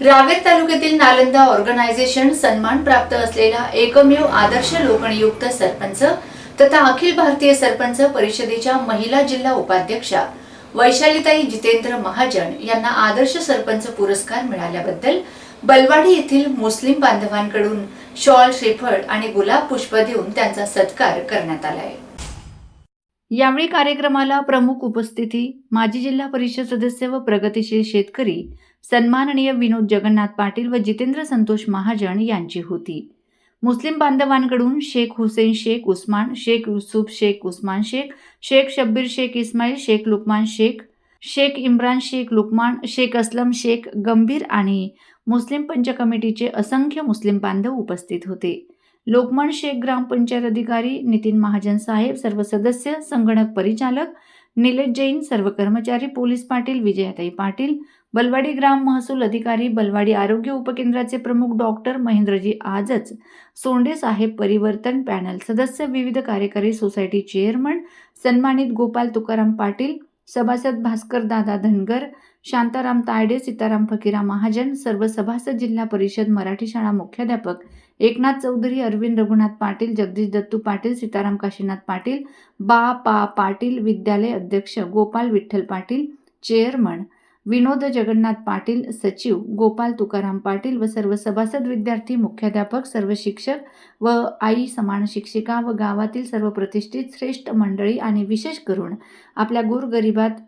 रावेर तालुक्यातील नालंदा ऑर्गनायझेशन सन्मान प्राप्त असलेला एकमेव आदर्श लोकनियुक्त सरपंच तथा अखिल भारतीय सरपंच परिषदेच्या महिला जिल्हा उपाध्यक्षा वैशालीताई जितेंद्र महाजन यांना आदर्श सरपंच पुरस्कार मिळाल्याबद्दल बलवाडी येथील मुस्लिम बांधवांकडून शॉल श्रीफळ आणि गुलाब पुष्प देऊन त्यांचा सत्कार करण्यात आला आहे यावेळी कार्यक्रमाला प्रमुख उपस्थिती माजी जिल्हा परिषद सदस्य व प्रगतीशील शेतकरी सन्माननीय विनोद जगन्नाथ पाटील व जितेंद्र संतोष महाजन यांची होती. मुस्लिम बांधवांकडून शेख हुसेन शेख उस्मान शेख युसुफ शेख उस्मान शेख शेख शब्बीर शेख इस्माईल शेख लुकमान शेख शेख इम्रान शेख लुकमान शेख असलम शेख गंभीर आणि मुस्लिम पंच कमिटीचे असंख्य मुस्लिम बांधव उपस्थित होते. लोकमान शेख ग्रामपंचायत अधिकारी नितीन महाजन साहेब सर्व सदस्य संगणक परिचालक निलेश जैन सर्व कर्मचारी पोलीस पाटील विजयाताई पाटील बलवाडी ग्राम महसूल अधिकारी बलवाडी आरोग्य उपकेंद्राचे प्रमुख डॉक्टर महेंद्रजी आजच सोंडे साहेब परिवर्तन पॅनल सदस्य विविध कार्यकारी सोसायटी चेअरमन सन्मानित गोपाल तुकाराम पाटील सभासद भास्कर दादा धनगर शांताराम तायडे सीताराम फकीरा महाजन सर्व सभासद जिल्हा परिषद मराठी शाळा मुख्याध्यापक एकनाथ चौधरी अरविंद रघुनाथ पाटील जगदीश दत्तू पाटील सीताराम काशीनाथ पाटील बा पा पाटील विद्यालय अध्यक्ष गोपाल विठ्ठल पाटील चेअरमन विनोद जगन्नाथ पाटील सचिव गोपाल तुकाराम पाटील व सर्व सभासद विद्यार्थी मुख्याध्यापक सर्व शिक्षक व आई समान शिक्षिका व गावातील सर्व प्रतिष्ठित श्रेष्ठ मंडळी आणि विशेष करून आपल्या गोरगरिबात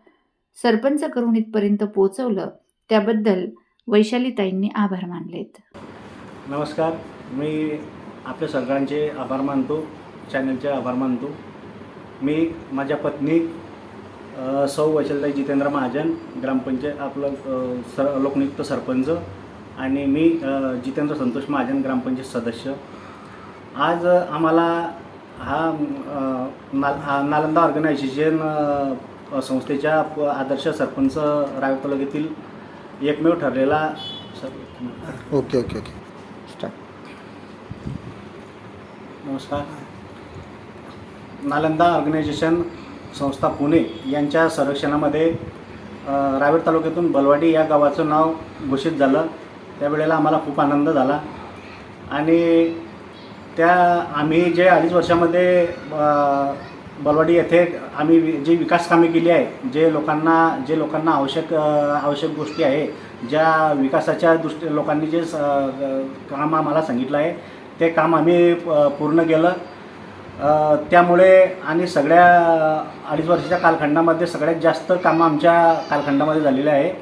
सरपंच करून इथपर्यंत पोचवलं त्याबद्दल वैशालीताईंनी आभार मानलेत. नमस्कार. मी आपल्या सगळ्यांचे आभार मानतो चॅनलचे आभार मानतो. मी माझ्या पत्नी सौ वैशलताई जितेंद्र महाजन ग्रामपंचायत आपलं सर लोकनियुक्त सरपंच आणि मी जितेंद्र संतोष महाजन ग्रामपंचायत सदस्य. आज आम्हाला हा नाल नालंदा ऑर्गनायझेशन संस्थेच्या आदर्श सरपंच रावे तालुक्यातील एकमेव ठरलेला sir okay okay okay. Start नमस्कार. नालंदा ऑर्गनायझेशन संस्था पुणे यांच्या संरक्षणामध्ये रावेर तालुक्यातून बलवाडी या गावाचं नाव घोषित झालं. त्यावेळेला आम्हाला खूप आनंद झाला. आणि त्या आम्ही जे अडीच वर्षामध्ये बलवाडी येथे आम्ही जी विकास कामे केली आहे जे लोकांना जे लोकांना आवश्यक आवश्यक गोष्टी आहे ज्या विकासाच्या दृष्टी लोकांनी जे स- काम आम्हाला सांगितलं आहे ते काम आम्ही पूर्ण केलं. त्यामुळे आणि सगळ्या अडीच वर्षाच्या कालखंडामध्ये सगळ्यात जास्त कामं आमच्या कालखंडामध्ये झालेले आहे.